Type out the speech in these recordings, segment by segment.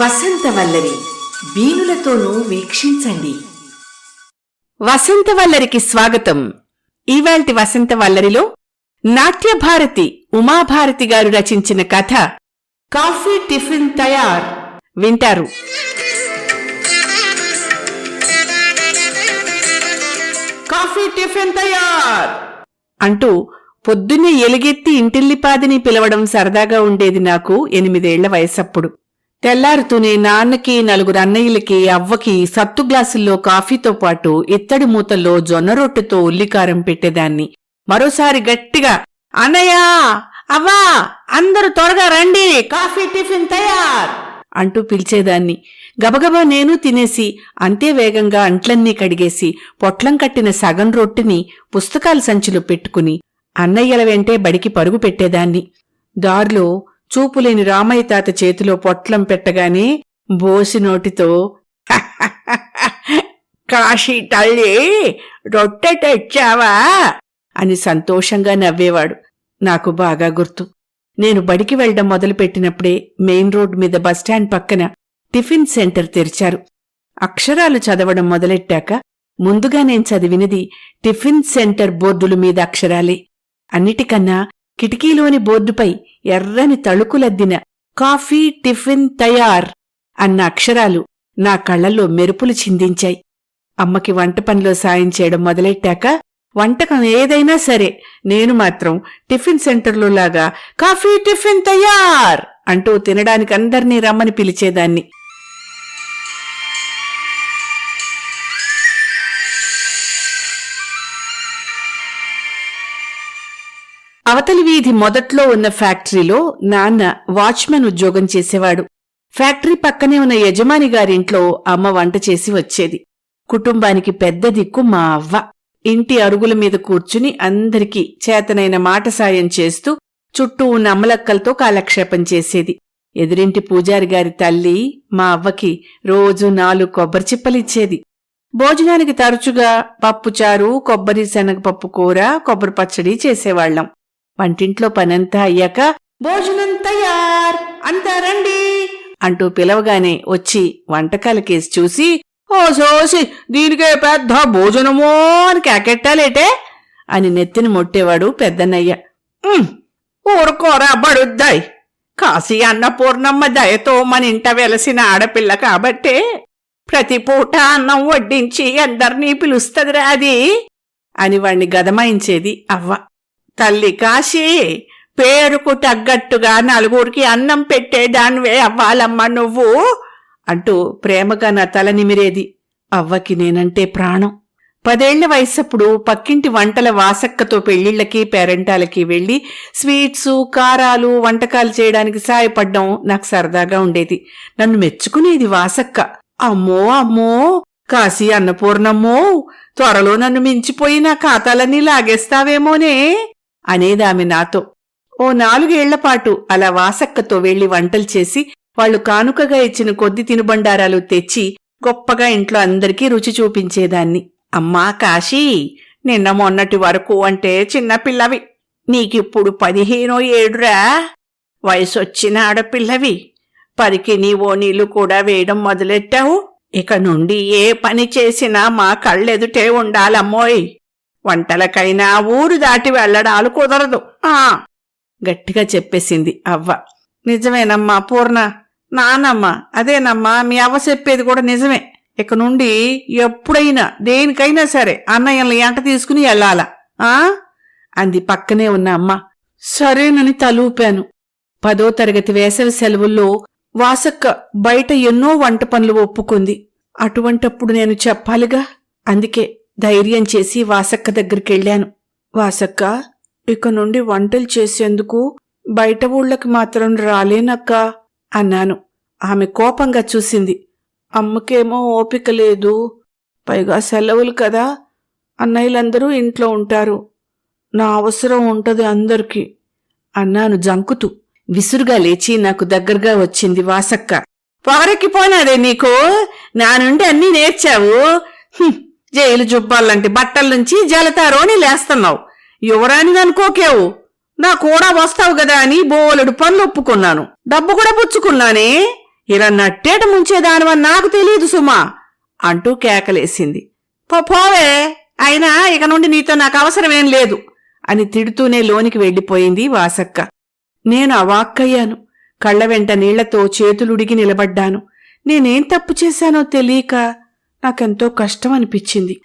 వసంతవల్లరి వీణులతోనూ వీక్షించండి. వసంతవల్లరికి స్వాగతం. ఇవాల్టి వసంతవల్లరిలో నాట్యభారతి ఉమాభారతి గారు రచించిన కథ కాఫీ టిఫిన్ తయార్ వింటారు. కాఫీ టిఫిన్ తయార్! అంటూ పొద్దున్నే ఎలుగెత్తి ఇంటిల్లిపాదిని పిలవడం సరదాగా ఉండేది నాకు ఎనిమిదేళ్ళ వయసప్పుడు. తెల్లారుతూనే నాన్నకి నలుగురు అన్నయ్యలకి అవ్వకి సత్తు గ్లాసుల్లో కాఫీతో పాటు ఇత్తడి మూతల్లో జొన్న రొట్టెతో ఉల్లికారం పెట్టేదాన్ని. మరోసారి గట్టిగా అన్నయ్యా అవ్వా అందరూ త్వరగా రండి కాఫీ టిఫిన్ తయార్ అంటూ పిలిచేదాన్ని. గబగబా నేను తినేసి అంతే వేగంగా అంట్లన్నీ కడిగేసి పొట్లం కట్టిన సగం రొట్టెని పుస్తకాల సంచిలో పెట్టుకుని అన్నయ్యల వెంటే బడికి పరుగు పెట్టేదాన్ని. దారిలో చూపులేని రామయ్య తాత చేతిలో పొట్లం పెట్టగానే బోసి నోటితో కాశీ తల్లి రొట్టె తెచ్చావా? అని సంతోషంగా నవ్వేవాడు. నాకు బాగా గుర్తు. నేను బడికి వెళ్ళడం మొదలుపెట్టినప్పుడే మెయిన్ రోడ్ మీద బస్టాండ్ పక్కన టిఫిన్ సెంటర్ తెరిచారు. అక్షరాలు చదవడం మొదలెట్టాక ముందుగా నేను చదివినది టిఫిన్ సెంటర్ బోర్డుల మీద అక్షరాలే. అన్నిటికన్నా కిటికీలోని బోర్డుపై ఎర్రని తళుకులద్దిన కాఫీ టిఫిన్ తయార్ అన్న అక్షరాలు నా కళ్ళలో మెరుపులు చిందించాయి. అమ్మకి వంట పనిలో సాయం చేయడం మొదలెట్టాక వంటకం ఏదైనా సరే నేను మాత్రం టిఫిన్ సెంటర్లో లాగా కాఫీ టిఫిన్ తయార్ అంటూ తినడానికి అందర్నీ రమ్మని పిలిచేదాన్ని. అవతలి వీధి మొదట్లో ఉన్న ఫ్యాక్టరీలో నాన్న వాచ్మెన్ ఉద్యోగం చేసేవాడు. ఫ్యాక్టరీ పక్కనే ఉన్న యజమాని గారింట్లో అమ్మ వంట చేసి వచ్చేది. కుటుంబానికి పెద్ద దిక్కు మా అవ్వ. ఇంటి అరుగుల మీద కూర్చుని అందరికీ చేతనైన మాట సాయం చేస్తూ చుట్టూ ఉన్న అమ్మలక్కలతో కాలక్షేపం చేసేది. ఎదురింటి పూజారి గారి తల్లి మా అవ్వకి రోజు నాలుగు కొబ్బరి చిప్పలిచ్చేది భోజనానికి తరచుగా పప్పుచారు కొబ్బరి శనగపప్పు కూర కొబ్బరి పచ్చడి చేసేవాళ్ళం వంటింట్లో పనంతా అయ్యాక భోజనం తయార్ అంతా రండి అంటూ పిలవగానే వచ్చి వంటకాల కేసి చూసి ఓ సోసి దీనికే పెద్ద భోజనమో అని కేకెట్టాలేటే? అని నెత్తిని మొట్టేవాడు పెద్దన్నయ్య. ఊరుకోరా బడుద్దాయి కాశీ అన్నపూర్ణమ్మ దయతో మన ఇంట వెలసిన ఆడపిల్ల కాబట్టే ప్రతి పూట అన్నం వడ్డించి అందర్నీ పిలుస్తదిరా అది అని వాణ్ణి గదమాయించేది అవ్వ. తల్లి కాశీ పేరుకు తగ్గట్టుగా నలుగురికి అన్నం పెట్టేదానివే అవ్వాలమ్మా నువ్వు అంటూ ప్రేమగా నా తల నిమిరేది. అవ్వకి నేనంటే ప్రాణం. పదేళ్ళ వయసప్పుడు పక్కింటి వంటల వాసక్కతో పెళ్ళిళ్ళకి పేరెంటాలకి వెళ్ళి స్వీట్సు కారాలు వంటకాలు చేయడానికి సాయపడ్డం నాకు సరదాగా ఉండేది. నన్ను మెచ్చుకునేది వాసక్క. అమ్మో అమ్మో కాశీ అన్నపూర్ణమ్మో త్వరలో నన్ను మించిపోయి నా ఖాతాలన్నీ లాగేస్తావేమోనే? అనేదామె నాతో. ఓ నాలుగేళ్ళపాటు అలా వాసక్కతో వెళ్ళి వంటలు చేసి వాళ్ళు కానుకగా ఇచ్చిన కొద్ది తినుబండారాలు తెచ్చి గొప్పగా ఇంట్లో అందరికీ రుచి చూపించేదాన్ని. అమ్మా కాశీ నిన్న మొన్నటి వరకు అంటే చిన్నపిల్లవి నీకిప్పుడు పదిహేనో ఏడురా? వయసొచ్చిన ఆడపిల్లవి. పరికి నీవో నీళ్ళు కూడా వేయడం మొదలెట్టావు? ఇక నుండి ఏ పని చేసినా మా కళ్ళెదుటే ఉండాలమ్మోయ్. వంటలకైనా ఊరు దాటి వెళ్ళడాలు కుదరదు. ఆ! గట్టిగా చెప్పేసింది అవ్వ. నిజమేనమ్మా పూర్ణ. నానమ్మ అదేనమ్మా మీ అవ్వ చెప్పేది కూడా నిజమే. ఇక నుండి ఎప్పుడైనా దేనికైనా సరే అన్నయ్యని ఎంట తీసుకుని వెళ్ళాలా. ఆ? అంది పక్కనే ఉన్న అమ్మ. సరేనని తలూపాను. పదో తరగతి వేసవి సెలవుల్లో వాసక్క బయట ఎన్నో వంట పనులు ఒప్పుకుంది. అటువంటప్పుడు నేను చెప్పాలిగా? అందుకే ధైర్యం చేసి వాసక్క దగ్గరికెళ్ళాను వాసక్క ఇక నుండి వంటలు చేసేందుకు బయట ఊళ్ళకి మాత్రం రాలేనక్కా అన్నాను. ఆమె కోపంగా చూసింది. అమ్మకేమో ఓపిక లేదు. పైగా సెలవులు కదా. అన్నయ్యలందరూ ఇంట్లో ఉంటారు. నా అవసరం ఉంటది అందరికీ అన్నాను జంకుతూ. విసురుగా లేచి నాకు దగ్గరగా వచ్చింది వాసక్క. పొగరెక్కిపోనాదే నీకు? నా నుండి అన్నీ నేర్చావు? జైలు జుబ్బాలంటి బట్టల నుంచి జలతారోని లేస్తున్నావు. యువరానిది అనుకోకేవు. నా కూడా వస్తావు కదా అని బోలెడు పనులు ఒప్పుకున్నాను. డబ్బు కూడా పుచ్చుకున్నానే. ఇలా నట్టేట ముంచేదానివని నాకు తెలియదు సుమా అంటూ కేకలేసింది. "పో పోవే అయినా ఇక నుండి నీతో నాకు అవసరమేం లేదు అని తిడుతూనే లోనికి వెళ్ళిపోయింది వాసక్క. నేను అవాక్కయ్యాను. కళ్ళ వెంట నీళ్ళతో చేతులుడిగి నిలబడ్డాను. నేనేం తప్పు చేశానో తెలియక నాకెంతో కష్టం అనిపించింది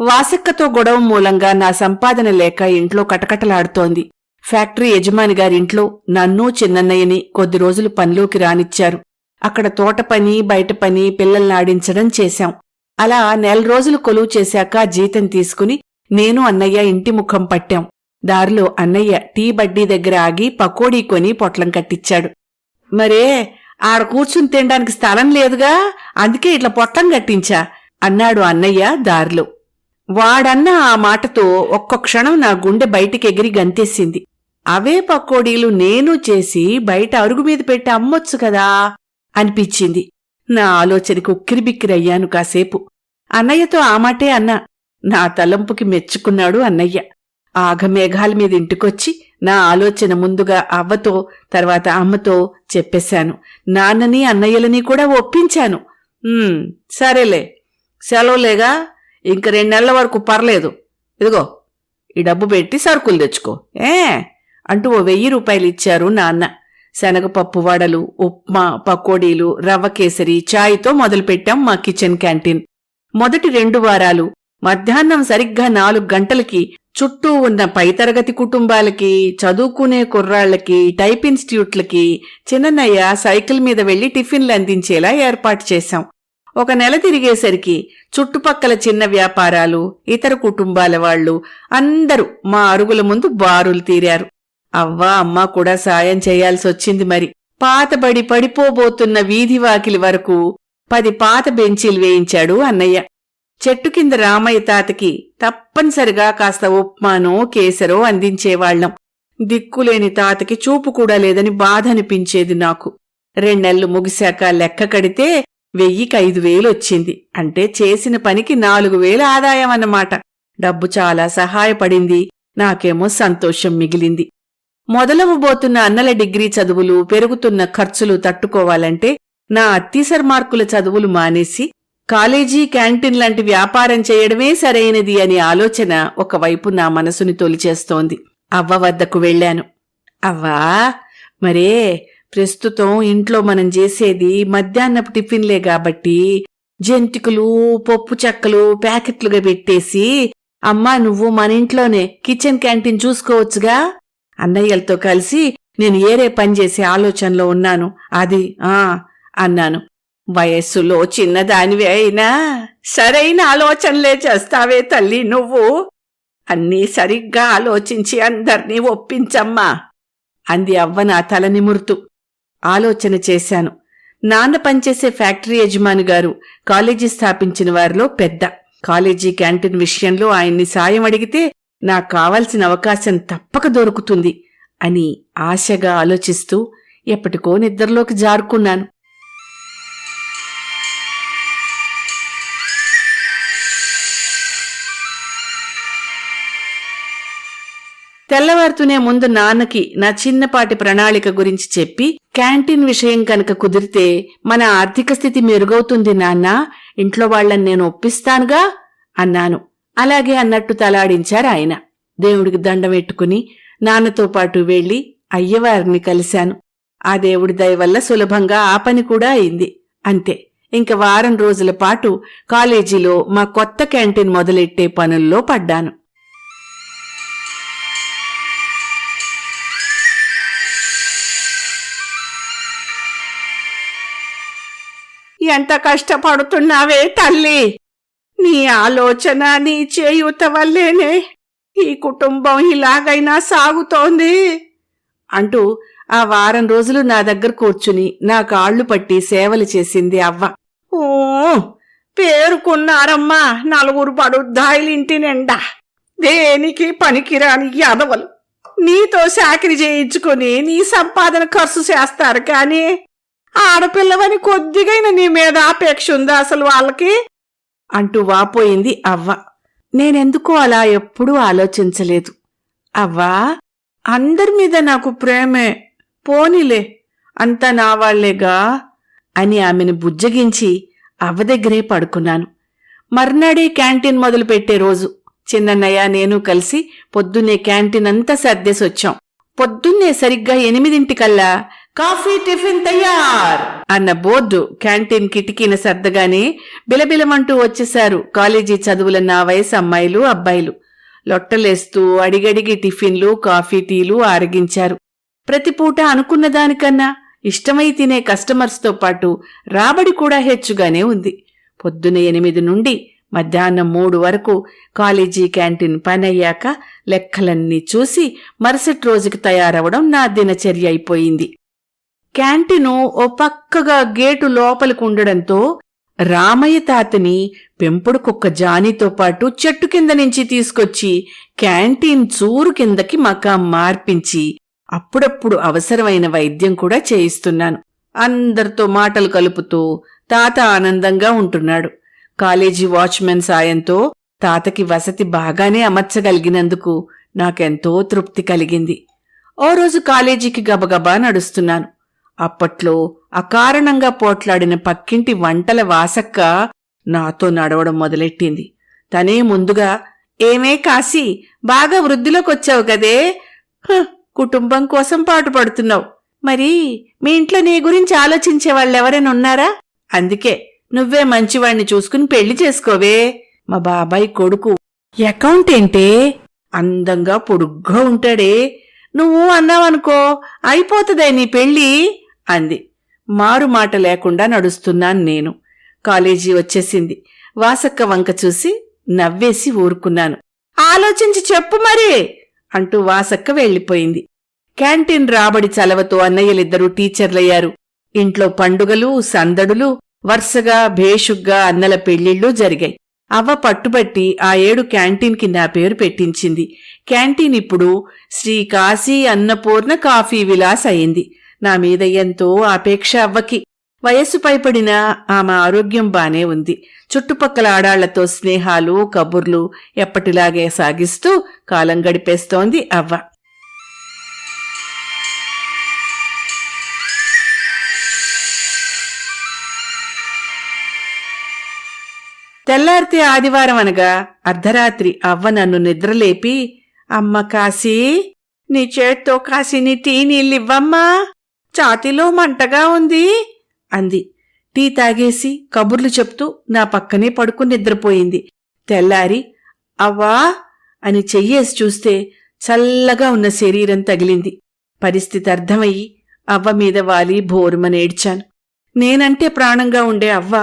వాసక్కతో గొడవ మూలంగా నా సంపాదన లేక ఇంట్లో కటకటలాడుతోంది. ఫ్యాక్టరీ యజమాని గారింట్లో నన్ను చిన్నన్నయ్యని కొద్ది రోజులు పనిలోకి రానిచ్చారు. అక్కడ తోట పని బయట పని పిల్లల్ని ఆడించడం చేశాం. అలా నెల రోజులు కొలువు చేశాక జీతం తీసుకుని నేను అన్నయ్య ఇంటి ముఖం పట్టాం. దారిలో అన్నయ్య టీ బడ్డీ దగ్గర ఆగి పకోడీ కొని పొట్లం కట్టించాడు మరే ఆడ కూర్చుని తినడానికి స్థలం లేదుగా అందుకే ఇట్లా పొట్లం కట్టించా అన్నాడు అన్నయ్య దారిలో. వాడన్న ఆ మాటతో ఒక్క క్షణం నా గుండె బయటికెగిరి గంతేసింది. అవే పకోడీలు నేను చేసి బయట అరుగు మీద పెట్టి అమ్మొచ్చు కదా అనిపించింది. నా ఆలోచనకు ఉక్కిరిబిక్కిరయ్యాను కాసేపు. అన్నయ్యతో ఆ మాటే అన్నా. నా తలంపుకి మెచ్చుకున్నాడు అన్నయ్య. ఆఘమేఘాల మీద ఇంటికొచ్చి నా ఆలోచన ముందుగా అవ్వతో తర్వాత అమ్మతో చెప్పేశాను. నాన్నని అన్నయ్యలని కూడా ఒప్పించాను. సరేలే. సెలవులేగా ఇంక రెండు నెలల వరకు పర్లేదు. ఇదిగో ఈ డబ్బు పెట్టి సరుకులు తెచ్చుకో. ఏ? అంటూ ఓ వెయ్యి రూపాయలు ఇచ్చారు నాన్న. శనగపప్పు వడలు ఉప్మా పకోడీలు రవ్వ కేసరి చాయ్తో మొదలుపెట్టాం మా కిచెన్ క్యాంటీన్. మొదటి రెండు వారాలు మధ్యాహ్నం సరిగ్గా నాలుగు గంటలకి చుట్టూ ఉన్న పైతరగతి కుటుంబాలకి చదువుకునే కుర్రాళ్ళకి టైప్ ఇన్స్టిట్యూట్లకి చిన్ననయ్య సైకిల్ మీద వెళ్ళి టిఫిన్లు అందించేలా ఏర్పాటు చేశాం. ఒక నెల తిరిగేసరికి చుట్టుపక్కల చిన్న వ్యాపారాలు ఇతర కుటుంబాల వాళ్ళు అందరూ మా అరుగుల ముందు బారులు తీరారు. అవ్వా అమ్మ కూడా సాయం చేయాల్సి వచ్చింది మరి. పాతబడి పడిపోబోతున్న వీధి వాకిలి వరకు పది పాత బెంచీలు వేయించాడు అన్నయ్య. చెట్టు కింద రామయ్య తాతకి తప్పనిసరిగా కాస్త ఉప్మానో కేసరో అందించేవాళ్ళం దిక్కులేని తాతకి చూపు కూడా లేదని బాధ అనిపించేది నాకు. రెండెళ్ళు ముగిశాక లెక్క కడితే వెయ్యికి ఐదు వేలొచ్చింది. అంటే చేసిన పనికి నాలుగు వేల ఆదాయం అన్నమాట డబ్బు చాలా సహాయపడింది. నాకేమో సంతోషం మిగిలింది. మొదలవబోతున్న అన్నల డిగ్రీ చదువులు పెరుగుతున్న ఖర్చులు తట్టుకోవాలంటే నా అత్తీసర్ మార్కుల చదువులు మానేసి కాలేజీ క్యాంటీన్ లాంటి వ్యాపారం చేయడమే సరైనది అనే ఆలోచన ఒకవైపు నా మనసుని తొలిచేస్తోంది. అవ్వ వద్దకు వెళ్ళాను. అవ్వా మరే ప్రస్తుతం ఇంట్లో మనం చేసేది మధ్యాహ్నపు టిఫిన్లే కాబట్టి జంతికలు పప్పు చెక్కలు ప్యాకెట్లుగా పెట్టేసి అమ్మా నువ్వు మన ఇంట్లోనే కిచెన్ క్యాంటీన్ చూసుకోవచ్చుగా? అన్నయ్యలతో కలిసి నేను ఏరే పని చేసే ఆలోచనలో ఉన్నాను. అది ఆ అన్నాను. వయస్సులో చిన్నదానివి అయినా సరైన ఆలోచనలే చేస్తావే తల్లి నువ్వు. అన్నీ సరిగ్గా ఆలోచించి అందర్నీ ఒప్పించమ్మా అంది అవ్వ నా తల నిమురుతూ ఆలోచన చేశాను. నాన్న పనిచేసే ఫ్యాక్టరీ యజమాని గారు కాలేజీ స్థాపించిన వారిలో పెద్ద. కాలేజీ క్యాంటీన్ విషయంలో ఆయన్ని సాయం అడిగితే నాకు కావాల్సిన అవకాశం తప్పక దొరుకుతుంది అని ఆశగా ఆలోచిస్తూ ఎప్పటికో నిద్రలోకి జారుకున్నాను. తెల్లవారుతూనే ముందు నాన్నకి నా చిన్నపాటి ప్రణాళిక గురించి చెప్పి క్యాంటీన్ విషయం కనుక కుదిరితే మన ఆర్థిక స్థితి మెరుగవుతుంది నాన్న ఇంట్లో వాళ్ళని నేను ఒప్పిస్తానుగా అన్నాను. అలాగే అన్నట్టు తలాడించారు ఆయన. దేవుడికి దండం పెట్టుకుని నాన్నతో పాటు వెళ్ళి అయ్యవారిని కలిశాను. ఆ దేవుడి దయ వల్ల సులభంగా ఆ పని కూడా అయింది. అంతే. ఇంక వారం రోజుల పాటు కాలేజీలో మా కొత్త క్యాంటీన్ మొదలెట్టే పనుల్లో పడ్డాను. ఎంత కష్టపడుతున్నావే తల్లి? నీ ఆలోచన నీ చేయూత వల్లేనే ఈ కుటుంబం ఇలాగైనా సాగుతోంది. అంటూ ఆ వారం రోజులు నా దగ్గర కూర్చుని నా కాళ్ళు పట్టి సేవలు చేసింది అవ్వ. ఓ పేరుకున్నారమ్మా నలుగురు పడుద్దాయిలింటి నిండా. దేనికి పనికిరాని యాదవలు. నీతో చాకరి చేయించుకుని నీ సంపాదన ఖర్చు చేస్తారు కానీ ఆడపిల్లవని కొద్దిగైనా నీ మీద ఆపేక్ష ఉందా అసలు వాళ్ళకి? అంటూ వాపోయింది అవ్వ. నేనెందుకో అలా ఎప్పుడూ ఆలోచించలేదు. అవ్వా అందరి మీద నాకు ప్రేమే. పోనీలే అంతా నా వాళ్ళేగా అని ఆమెను బుజ్జగించి అవ్వ దగ్గరే పడుకున్నాను. మర్నాడే క్యాంటీన్ మొదలుపెట్టే రోజు చిన్నన్నయ్య నేను కలిసి పొద్దున్నే క్యాంటీన్ అంతా సర్దేసొచ్చాం. పొద్దున్నే సరిగ్గా ఎనిమిదింటికల్లా కాఫీ టిఫిన్ తయార్! అన్న బోర్డు క్యాంటీన్ కిటికీన సర్దగానే బిలబిలమంటూ వచ్చేశారు కాలేజీ చదువుల నా వయసు అమ్మాయిలు అబ్బాయిలు. లొట్టలేస్తూ అడిగడిగి టిఫిన్లు కాఫీ టీలు ఆరగించారు. ప్రతి పూట అనుకున్న దానికన్నా ఇష్టమై తినే కస్టమర్స్తో పాటు రాబడి కూడా హెచ్చుగానే ఉంది. పొద్దున ఎనిమిది నుండి మధ్యాహ్నం మూడు వరకు కాలేజీ క్యాంటీన్ పనయ్యాక లెక్కలన్నీ చూసి మరుసటి రోజుకి తయారవడం నా దినచర్య అయిపోయింది. క్యాంటీను ఓ పక్కగా గేటు లోపలికి ఉండడంతో రామయ్య తాతని పెంపుడు కుక్క జానీతో పాటు చెట్టు కింద నుంచి తీసుకొచ్చి క్యాంటీన్ చూరు కిందకి మకాం మార్పించి అప్పుడప్పుడు అవసరమైన వైద్యం కూడా చేయిస్తున్నాను. అందరితో మాటలు కలుపుతూ తాత ఆనందంగా ఉంటున్నాడు. కాలేజీ వాచ్మెన్ సాయంతో తాతకి వసతి బాగానే అమర్చగలిగినందుకు నాకెంతో తృప్తి కలిగింది. ఓ రోజు కాలేజీకి గబగబా నడుస్తున్నాను. అప్పట్లో అకారణంగా పోట్లాడిన పక్కింటి వంటల వాసక్క నాతో నడవడం మొదలెట్టింది. తనే ముందుగా ఏమే కాశీ బాగా వృద్ధిలోకొచ్చావు కదే? కుటుంబం కోసం పాటుపడుతున్నావు. మరి మీ ఇంట్లో నీ గురించి ఆలోచించే వాళ్ళెవరైనా ఉన్నారా? అందుకే నువ్వే మంచివాణ్ణి చూసుకుని పెళ్ళి చేసుకోవే. మా బాబాయ్ కొడుకు అకౌంట్ ఏంటే? అందంగా పొడుగ్గా ఉంటాడే. నువ్వు అన్నావనుకో అయిపోతుందే నీ పెళ్ళి. అంది. మారు మాట లేకుండా నడుస్తున్నాను నేను. కాలేజీ వచ్చేసింది. వాసక్క వంక చూసి నవ్వేసి ఊరుకున్నాను. ఆలోచించి చెప్పు మరే! అంటూ వాసక్క వెళ్ళిపోయింది. క్యాంటీన్ రాబడి చలవతో అన్నయ్యలిద్దరూ టీచర్లయ్యారు. ఇంట్లో పండుగలు సందడులు వరుసగా భేషుగ్గా అన్నల పెళ్ళిళ్ళు జరిగాయి. అవ్వ పట్టుబట్టి ఆ ఏడు క్యాంటీన్కి నా పేరు పెట్టించింది. క్యాంటీన్ ఇప్పుడు శ్రీ కాశీ అన్నపూర్ణ కాఫీ విలాస్ అయింది. నా మీద ఎంతో ఆపేక్ష అవ్వకి. వయస్సు పైపడినా ఆమె ఆరోగ్యం బానే ఉంది. చుట్టుపక్కల ఆడాళ్ళతో స్నేహాలు కబుర్లు ఎప్పటిలాగే సాగిస్తూ కాలం గడిపేస్తోంది అవ్వ. తెల్లారితే ఆదివారం అనగా అర్ధరాత్రి అవ్వ నన్ను నిద్రలేపి అమ్మ కాశీ నీ చేత్తో కాశీని టీ నీళ్ళివ్వమ్మా ఛాతీలో మంటగా ఉంది అంది. టీ తాగేసి కబుర్లు చెప్తూ నా పక్కనే పడుకుని నిద్రపోయింది. తెల్లారి అవ్వా అని చెయ్యేసి చూస్తే చల్లగా ఉన్న శరీరం తగిలింది. పరిస్థితి అర్థమయ్యి అవ్వ మీద వాలి భోరుమనేడ్చాను నేనంటే ప్రాణంగా ఉండే అవ్వ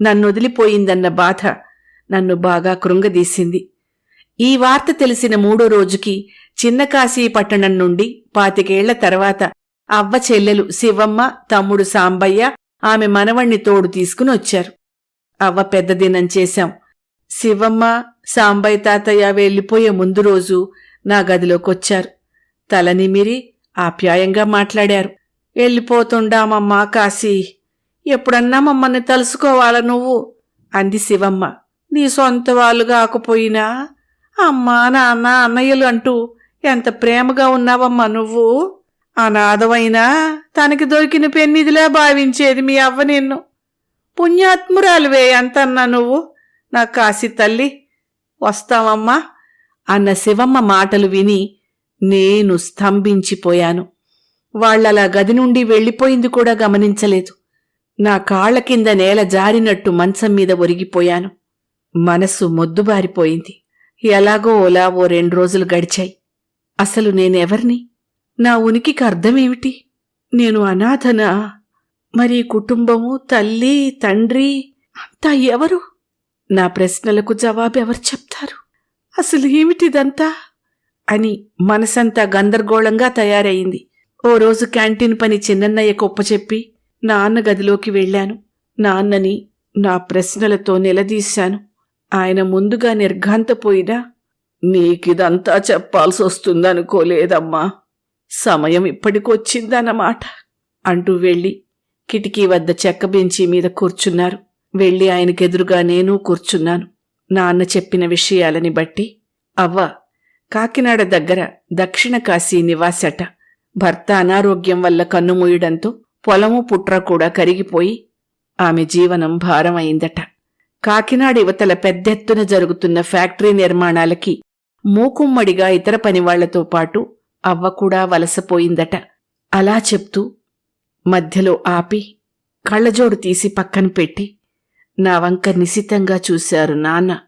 నన్ను వదిలిపోయిందన్న బాధ నన్ను బాగా కృంగదీసింది. ఈ వార్త తెలిసిన మూడో రోజుకి చిన్న కాశీ పట్టణం నుండి పాతికేళ్ళ తర్వాత అవ్వ చెల్లెలు శివమ్మ తమ్ముడు సాంబయ్య ఆమె మనవణ్ణి తోడు తీసుకుని వచ్చారు. అవ్వ పెద్ద దినం చేశాం. శివమ్మ సాంబయ్య తాతయ్య వెళ్ళిపోయే ముందు రోజు నా గదిలోకొచ్చారు. తలనిమిరి ఆప్యాయంగా మాట్లాడారు. వెళ్ళిపోతుండామమ్మా కాశీ. ఎప్పుడన్నా మమ్మల్ని తలుసుకోవాలా నువ్వు? అంది శివమ్మ. నీ సొంత వాళ్ళు కాకపోయినా అమ్మా నాన్న అన్నయ్యలు అంటూ ఎంత ప్రేమగా ఉన్నావమ్మా నువ్వు? అనాథమైనా తనకి దొరికిన పెన్నిదిలా భావించేది మీ అవ్వ నిన్ను. పుణ్యాత్మురాలువే ఎంతన్నా నువ్వు. నా కాశీ తల్లి వస్తావమ్మా అన్న శివమ్మ మాటలు విని నేను స్తంభించిపోయాను. వాళ్ళలా గది నుండి వెళ్ళిపోయింది కూడా గమనించలేదు. నా కాళ్ళ కింద నేల జారినట్టు మంచం మీద ఒరిగిపోయాను. మనసు మొద్దుబారిపోయింది. ఎలాగో ఓలా ఓ రెండు రోజులు గడిచాయి. అసలు నేనెవర్ని? నా ఉనికికి అర్థమేమిటి? నేను అనాథనా మరి కుటుంబము తల్లి తండ్రి అంతా ఎవరు? నా ప్రశ్నలకు జవాబెవరు చెప్తారు? అసలు ఏమిటిదంతా? అని మనసంతా గందరగోళంగా తయారయింది ఓ రోజు క్యాంటీన్ పని చిన్నన్నయ్య చెప్పి నాన్న గదిలోకి వెళ్ళాను. నాన్నని నా ప్రశ్నలతో నిలదీశాను. ఆయన ముందుగా నిర్ఘాంతపోయినా నీకిదంతా చెప్పాల్సి వస్తుందనుకోలేదమ్మా సమయం ఇప్పటికొచ్చిందన్నమాట అంటూ వెళ్ళి కిటికీ వద్ద చెక్క బెంచి మీద కూర్చున్నారు. వెళ్ళి ఆయనకెదురుగా నేను కూర్చున్నాను. నాన్న చెప్పిన విషయాలని బట్టి అవ్వ కాకినాడ దగ్గర దక్షిణ కాశీ నివాసట. భర్త అనారోగ్యం వల్ల కన్నుమూయడంతో పొలము పుట్ర కూడా కరిగిపోయి ఆమె జీవనం భారమైందట. కాకినాడ యువతల పెద్దెత్తున జరుగుతున్న ఫ్యాక్టరీ నిర్మాణాలకి మూకుమ్మడిగా ఇతర పనివాళ్ళతో పాటు అవ్వ కూడా వలసపోయిందట. అలా చెప్తూ మధ్యలో ఆపి కళ్ళజోడు తీసి పక్కన పెట్టి నా వంక నిశితంగా చూశారు నాన్న.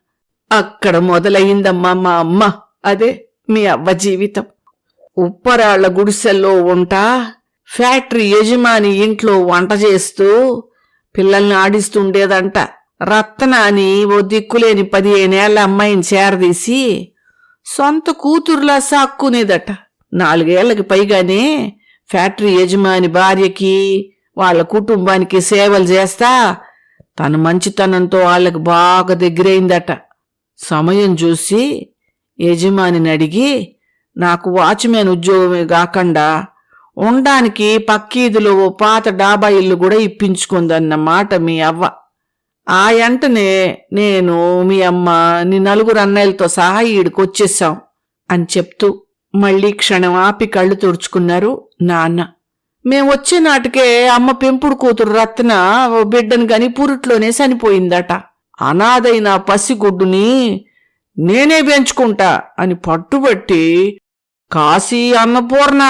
అక్కడ మొదలయ్యిందమ్మా మా అమ్మ. అదే మీ అవ్వ జీవితం. ఉప్పరాళ్ళ గుడిసెల్లో ఉంటా ఫ్యాక్టరీ యజమాని ఇంట్లో వంట చేస్తూ పిల్లల్ని ఆడిస్తుండేదంట. రత్నాని ఓ దిక్కులేని పదిహేనేళ్ళ అమ్మాయిని చేరదీసి సొంత కూతురులా సాక్కునేదట. నాలుగేళ్ళకి పైగానే ఫ్యాక్టరీ యజమాని భార్యకి వాళ్ళ కుటుంబానికి సేవలు చేస్తా తన మంచితనంతో వాళ్ళకి బాగా దగ్గరైందట. సమయం చూసి యజమానిని అడిగి నాకు వాచ్మెన్ ఉద్యోగమే కాకుండా ఉండడానికి పక్కీదులో ఓ పాత డాబా ఇల్లు కూడా ఇప్పించుకుందన్న మాట మీ అవ్వ. ఆ వెంటనే నేను మీ అమ్మ నీ నలుగురు అన్నయ్యలతో సహా ఈడికొచ్చేసాం అని చెప్తూ మళ్ళీ క్షణం ఆపి కళ్ళు తుడుచుకున్నారు నాన్న. మేము వచ్చే నాటికే అమ్మ పెంపుడు కూతురు రత్న ఓ బిడ్డను గని పూరిట్లోనే చనిపోయిందట. అనాథైన పసిగుడ్డుని నేనే పెంచుకుంటా అని పట్టుబట్టి కాశీ అన్నపూర్ణ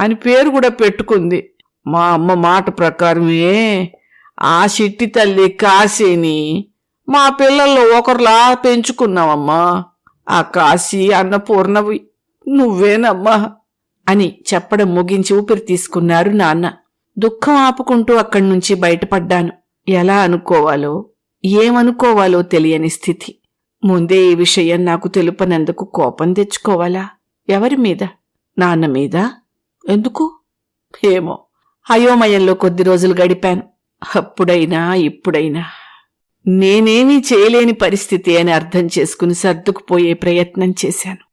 అని పేరు కూడా పెట్టుకుంది. మా అమ్మ మాట ప్రకారమే ఆ చిట్టి తల్లి కాశీని మా పిల్లల్లో ఒకరిలా పెంచుకున్నామమ్మా ఆ కాశీ అన్నపూర్ణవి నువ్వేనమ్మా అని చెప్పడం ముగించి ఊపిరి తీసుకున్నారు నాన్న. దుఃఖం ఆపుకుంటూ అక్కడి నుంచి బయటపడ్డాను. ఎలా అనుకోవాలో ఏమనుకోవాలో తెలియని స్థితి. ముందే ఈ విషయం నాకు తెలుపనందుకు కోపం తెచ్చుకోవాలా? ఎవరి మీద? నాన్న మీద? ఎందుకు? ఏమో అయోమయంలో కొద్ది రోజులు గడిపాను. అప్పుడైనా ఇప్పుడైనా. నేనేమీ చేయలేని పరిస్థితి అని అర్థం చేసుకుని సర్దుకుపోయే ప్రయత్నం చేశాను.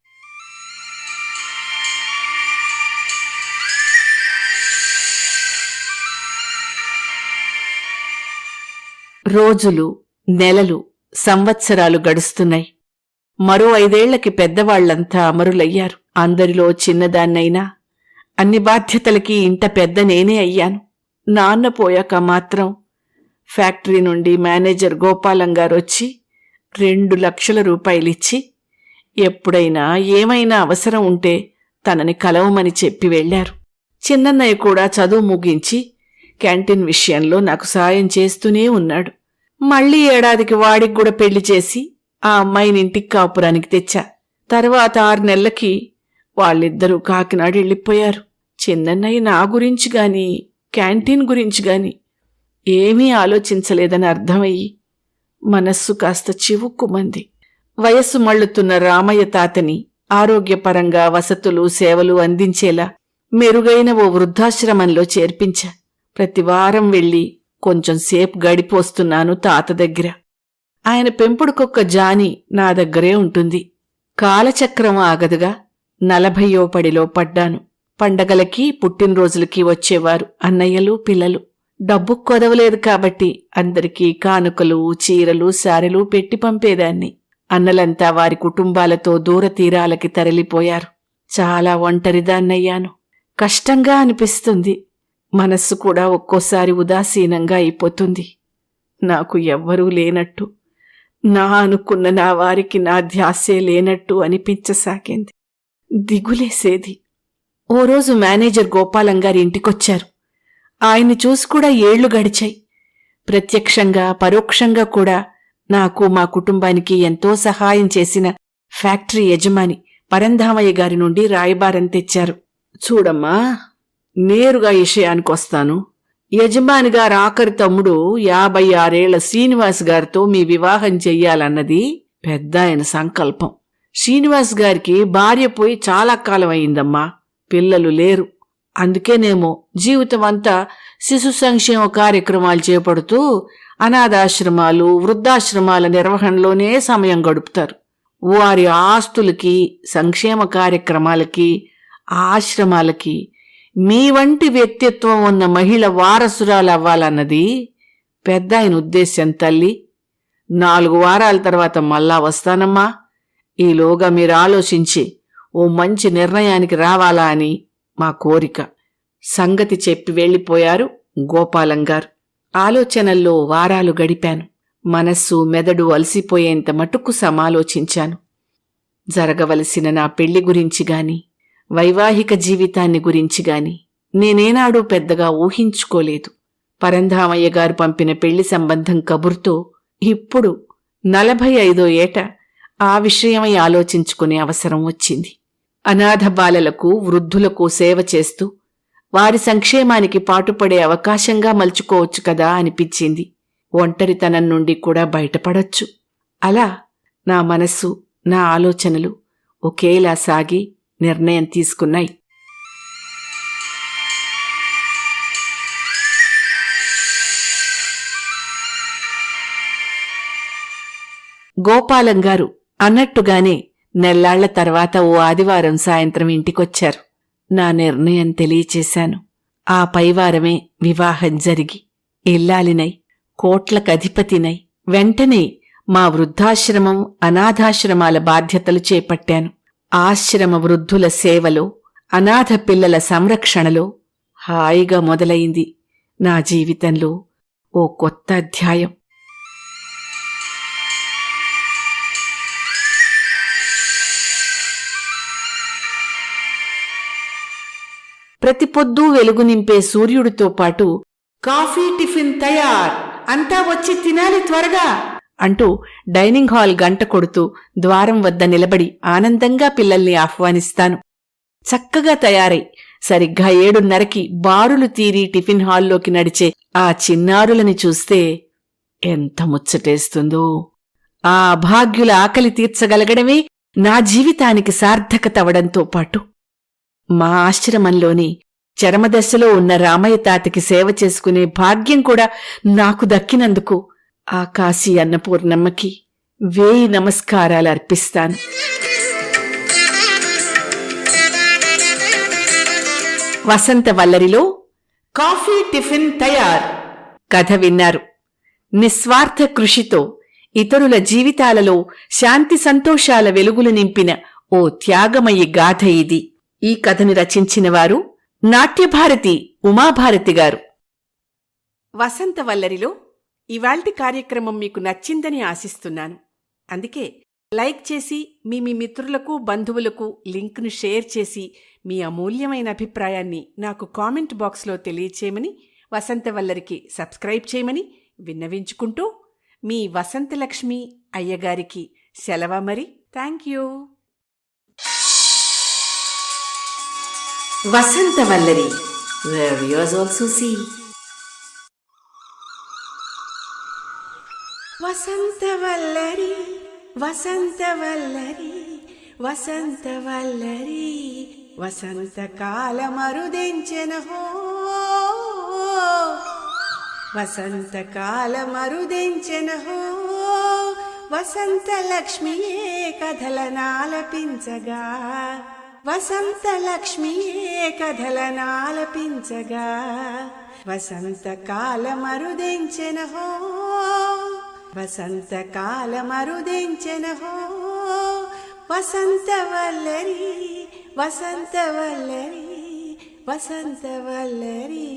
రోజులు నెలలు సంవత్సరాలు గడుస్తున్నాయి. మరో ఐదేళ్ళకి పెద్దవాళ్ళంతా అమరులయ్యారు. అందరిలో చిన్నదాన్నైనా అన్ని బాధ్యతలకి ఇంట పెద్ద నేనే అయ్యాను. నాన్న పోయాక మాత్రం ఫ్యాక్టరీ నుండి మేనేజర్ గోపాలం గారు వచ్చి రెండు లక్షల రూపాయలిచ్చి ఎప్పుడైనా ఏమైనా అవసరం ఉంటే తనని కలవమని చెప్పి వెళ్ళారు చిన్నన్నయ్య కూడా చదువు ముగించి క్యాంటీన్ విషయంలో నాకు సాయం చేస్తూనే ఉన్నాడు. మళ్ళీ ఏడాదికి వాడికి కూడా పెళ్ళి చేసి ఆ అమ్మాయిని ఇంటికి కాపురానికి తెచ్చా. తర్వాత ఆరు నెలలకి వాళ్ళిద్దరూ కాకినాడ వెళ్ళిపోయారు. చిన్నన్నయ్య నా గురించి గాని క్యాంటీన్ గురించి గాని ఏమీ ఆలోచించలేదని అర్థమయ్యి మనస్సు కాస్త చివుక్కుమంది. వయస్సు మళ్ళుతున్న రామయ్య తాతని ఆరోగ్యపరంగా వసతులు సేవలు అందించేలా మెరుగైన ఓ వృద్ధాశ్రమంలో చేర్పించా. ప్రతివారం వెళ్ళి కొంచెం సేపు గడిపోస్తున్నాను తాత దగ్గర. ఆయన పెంపుడుకొక్క జాని నా దగ్గరే ఉంటుంది. కాలచక్రం ఆగదుగా. నలభయో పడిలో పడ్డాను. పండగలకి పుట్టినరోజులకి వచ్చేవారు అన్నయ్యలు పిల్లలు. డబ్బు కొదవలేదు కాబట్టి అందరికీ కానుకలు చీరలు సారెలు పెట్టి పంపేదాన్ని. అన్నలంతా వారి కుటుంబాలతో దూర తీరాలకి తరలిపోయారు. చాలా ఒంటరిదాన్నయ్యాను. కష్టంగా అనిపిస్తుంది. మనస్సు కూడా ఒక్కోసారి ఉదాసీనంగా అయిపోతుంది. నాకు ఎవ్వరూ లేనట్టు నా అనుకున్న నా వారికి నా ధ్యాసే లేనట్టు అనిపించసాగింది. దిగులేసేది. ఓ రోజు మేనేజర్ గోపాలం గారి ఇంటికొచ్చారు. ఆయన్ని చూసి కూడా ఏళ్ళు గడిచాయి. ప్రత్యక్షంగా పరోక్షంగా కూడా నాకు మా కుటుంబానికి ఎంతో సహాయం చేసిన ఫ్యాక్టరీ యజమాని పరంధామయ్య గారి నుండి రాయబారం తెచ్చారు. చూడమ్మా! నేరుగా విషయానికి వస్తాను. యజమాని గారు ఆఖరి తమ్ముడు యాభై ఆరేళ్ళ శ్రీనివాస్ గారితో మీ వివాహం చెయ్యాలన్నది పెద్ద ఆయన సంకల్పం. శ్రీనివాస్ గారికి భార్య పోయి చాలా కాలం అయిందమ్మా పిల్లలు లేరు. అందుకేనేమో జీవితం అంతా శిశు సంక్షేమ కార్యక్రమాలు చేపడుతూ అనాథాశ్రమాలు వృద్ధాశ్రమాల నిర్వహణలోనే సమయం గడుపుతారు. వారి ఆస్తులకి సంక్షేమ కార్యక్రమాలకి ఆశ్రమాలకి మీ వంటి వ్యక్తిత్వం ఉన్న మహిళ వారసురాలు అవ్వాలన్నది పెద్ద ఆయన ఉద్దేశ్యం తల్లి. నాలుగు వారాల తర్వాత మళ్ళా వస్తానమ్మా. ఈలోగా మీరు ఆలోచించి ఓ మంచి నిర్ణయానికి రావాలా అని మా కోరిక. సంగతి చెప్పి వెళ్ళిపోయారు గోపాలం గారు. ఆలోచనల్లో వారాలు గడిపాను. మనస్సు మెదడు అలసిపోయేంత మటుకు సమాలోచించాను. జరగవలసిన నా పెళ్ళి గురించి గాని వైవాహిక జీవితాన్ని గురించి గాని నేనేనాడూ పెద్దగా ఊహించుకోలేదు. పరంధామయ్య గారు పంపిన పెళ్ళి సంబంధం కబుర్తో ఇప్పుడు నలభై ఐదో ఏట ఆ విషయమై ఆలోచించుకునే అవసరం వచ్చింది. అనాథ బాలలకు వృద్ధులకు సేవ చేస్తూ వారి సంక్షేమానికి పాటుపడే అవకాశంగా మలుచుకోవచ్చు కదా అనిపించింది. ఒంటరితనం నుండి కూడా బయటపడొచ్చు. అలా నా మనస్సు నా ఆలోచనలు ఒకేలా సాగి నిర్ణయం తీసుకున్నాయి. గోపాలం గారు అన్నట్టుగానే నెల్లాళ్ళ తర్వాత ఓ ఆదివారం సాయంత్రం ఇంటికొచ్చారు. నా నిర్ణయం తెలియచేశాను. ఆ పైవారమే వివాహం జరిగి ఇల్లాలినై కోట్లకధిపతినై వెంటనే మా వృద్ధాశ్రమం అనాథాశ్రమాల బాధ్యతలు చేపట్టాను. ఆశ్రమ వృద్ధుల సేవలో అనాథ పిల్లల సంరక్షణలో హాయిగా మొదలైంది నా జీవితంలో ఓ కొత్త అధ్యాయం. ప్రతి పొద్దు వెలుగు నింపే సూర్యుడితో పాటు కాఫీ టిఫిన్ తయార్. అంతా వచ్చి తినాలి త్వరగా. అంటూ డైనింగ్ హాల్ గంట కొడుతూ ద్వారం వద్ద నిలబడి ఆనందంగా పిల్లల్ని ఆహ్వానిస్తాను. చక్కగా తయారై సరిగ్గా ఏడున్నరకి బారులు తీరి టిఫిన్ హాల్లోకి నడిచే ఆ చిన్నారులని చూస్తే ఎంత ముచ్చటేస్తుందో. ఆ అభాగ్యుల ఆకలి తీర్చగలగడమే నా జీవితానికి సార్థకతవడంతో పాటు. మా ఆశ్రమంలోని చరమదశలో ఉన్న రామయ్య తాతకి సేవ చేసుకునే భాగ్యం కూడా నాకు దక్కినందుకు ఆ కాశీ అన్నపూర్ణమ్మకి వేయి నమస్కారాలు అర్పిస్తాను. వసంత వల్లరిలో కాఫీ టిఫిన్ తయార్. కథ విన్నారు. నిస్వార్థ కృషితో ఇతరుల జీవితాలలో శాంతి సంతోషాల వెలుగులు నింపిన ఓ త్యాగమయ్యి గాథ ఇది. ఈ కథను రచించిన వారు నాట్యభారతి ఉమాభారతి గారు. వసంత వల్లరిలో ఇవాల్టి కార్యక్రమం మీకు నచ్చిందని ఆశిస్తున్నాను. అందుకే లైక్ చేసి మీ మీ మిత్రులకు బంధువులకు లింక్ను షేర్ చేసి మీ అమూల్యమైన అభిప్రాయాన్ని నాకు కామెంట్ బాక్స్లో తెలియచేయమని వసంతవల్లరికి సబ్స్క్రైబ్ చేయమని విన్నవించుకుంటూ మీ వసంతలక్ష్మి అయ్యగారికి సెలవ మరి. Thank you. Vasanthavallari where viewers also see Vasanthavallari Vasanthavallari Vasanthavallari వసంతకాలమరుదెంచెన హో వసంతకాలమరుదెంచెన హో వసంత లక్ష్మియే కథలనాలపించగా. వసంత లక్ష్మియే కథలనాలపించగా. వసంతకాలమరుదెంచెన హో వసంతకాలమరుదెంచెన హో వసంతవల్లరి వసంతవల్లరి వసంతవల్లరి